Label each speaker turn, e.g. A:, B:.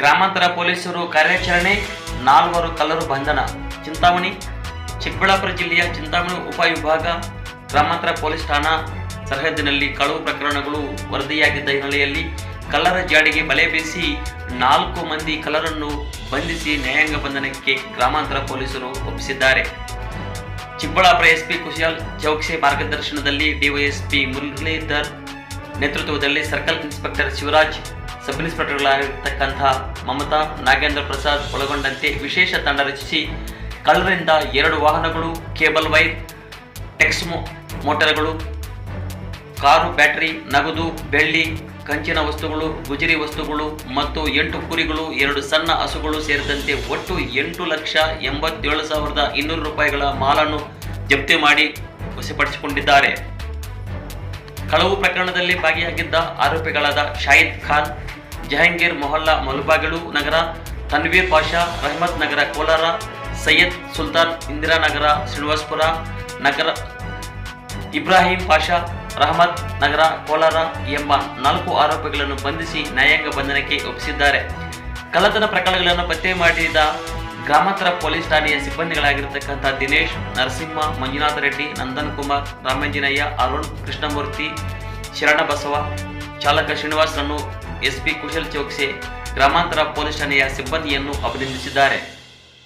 A: ಗ್ರಾಮಾಂತರ ಪೊಲೀಸರು ಕಾರ್ಯಾಚರಣೆ, ನಾಲ್ವರು ಕಲ್ಲರು ಬಂಧನ. ಚಿಂತಾಮಣಿ, ಚಿಕ್ಕಬಳ್ಳಾಪುರ ಜಿಲ್ಲೆಯ ಚಿಂತಾಮಣಿ ಉಪವಿಭಾಗ, ಗ್ರಾಮಾಂತರ ಪೊಲೀಸ್ ಠಾಣಾ ಸರಹದ್ದಿನಲ್ಲಿ ಕಳವು ಪ್ರಕರಣಗಳು ವರದಿಯಾಗಿದ್ದ ಹಿನ್ನೆಲೆಯಲ್ಲಿ ಕಲ್ಲರ ಜಾಡಿಗೆ ಬಲೆ ಬೀಸಿ ನಾಲ್ಕು ಮಂದಿ ಕಲ್ಲರನ್ನು ಬಂಧಿಸಿ ನ್ಯಾಯಾಂಗ ಬಂಧನಕ್ಕೆ ಗ್ರಾಮಾಂತರ ಪೊಲೀಸರು ಒಪ್ಪಿಸಿದ್ದಾರೆ. ಚಿಕ್ಕಬಳ್ಳಾಪುರ ಎಸ್ಪಿ ಕುಶಾಲ್ ಚೌಕ್ಸೆ ಮಾರ್ಗದರ್ಶನದಲ್ಲಿ ಡಿವೈಎಸ್ಪಿ ಮುರಳೀಧರ್ ನೇತೃತ್ವದಲ್ಲಿ ಸರ್ಕಲ್ ಇನ್ಸ್ಪೆಕ್ಟರ್ ಶಿವರಾಜ್ ಸಬ್ ಇನ್ಸ್ಪೆಕ್ಟರ್ಗಳಾಗಿರ್ತಕ್ಕಂಥ ಮಮತಾ, ನಾಗೇಂದ್ರ ಪ್ರಸಾದ್ ಒಳಗೊಂಡಂತೆ ವಿಶೇಷ ತಂಡ ರಚಿಸಿ ಕಳ್ಳರಿಂದ ಎರಡು ವಾಹನಗಳು, ಕೇಬಲ್ ವೈರ್, ಟೆಕ್ಸ್ ಮೋಟಾರ್ಗಳು, ಕಾರು, ಬ್ಯಾಟರಿ, ನಗದು, ಬೆಳ್ಳಿ, ಕಂಚಿನ ವಸ್ತುಗಳು, ಗುಜರಿ ವಸ್ತುಗಳು ಮತ್ತು ಎಂಟು ಕುರಿಗಳು, ಎರಡು ಸಣ್ಣ ಹಸುಗಳು ಸೇರಿದಂತೆ ಒಟ್ಟು ಎಂಟು ಲಕ್ಷ ಎಂಬತ್ತೇಳು ಸಾವಿರದ ಇನ್ನೂರು ರೂಪಾಯಿಗಳ ಮಾಲನ್ನು ಜಪ್ತಿ ಮಾಡಿ ವಶಪಡಿಸಿಕೊಂಡಿದ್ದಾರೆ. ಕಳವು ಪ್ರಕರಣದಲ್ಲಿ ಭಾಗಿಯಾಗಿದ್ದ ಆರೋಪಿಗಳಾದ ಶಾಹಿದ್ ಖಾನ್ ಜಹಾಂಗೀರ್ ಮೊಹಲ್ಲಾ ಮಲಬಾಗಿಲು ನಗರ, ತನ್ವೀರ್ ಪಾಷಾ, ರಹಮತ್ ನಗರ ಕೋಲಾರ, ಸೈಯದ್ ಸುಲ್ತಾನ್ ಇಂದಿರಾನಗರ ಶ್ರೀನಿವಾಸ್ಪುರ ನಗರ, ಇಬ್ರಾಹಿಂ ಪಾಷಾ, ರಹಮತ್ ನಗರ ಕೋಲಾರ ಎಂಬ ನಾಲ್ಕು ಆರೋಪಿಗಳನ್ನು ಬಂಧಿಸಿ ನ್ಯಾಯಾಂಗ ಬಂಧನಕ್ಕೆ ಒಪ್ಪಿಸಿದ್ದಾರೆ. ಕಳ್ಳತನ ಪ್ರಕರಣಗಳನ್ನು ಪತ್ತೆ ಮಾಡಿದ ಗ್ರಾಮಾಂತರ ಪೊಲೀಸ್ ಠಾಣೆಯ ಸಿಬ್ಬಂದಿಗಳಾಗಿರ್ತಕ್ಕಂಥ ದಿನೇಶ್, ನರಸಿಂಹ, ಮಂಜುನಾಥ ರೆಡ್ಡಿ, ನಂದನ್ ಕುಮಾರ್, ರಾಮಂಜನಯ್ಯ, ಅರುಣ್ ಕೃಷ್ಣಮೂರ್ತಿ, ಶರಣಬಸವ, ಚಾಲಕ ಶ್ರೀನಿವಾಸ್ರನ್ನು ಎಸ್ಪಿ ಕುಶಲ್ ಚೌಕ್ಸೆ ಗ್ರಾಮಾಂತರ ಪೊಲೀಸ್ ಠಾಣೆಯ ಸಿಬ್ಬಂದಿಯನ್ನು ಅಭಿನಂದಿಸಿದ್ದಾರೆ.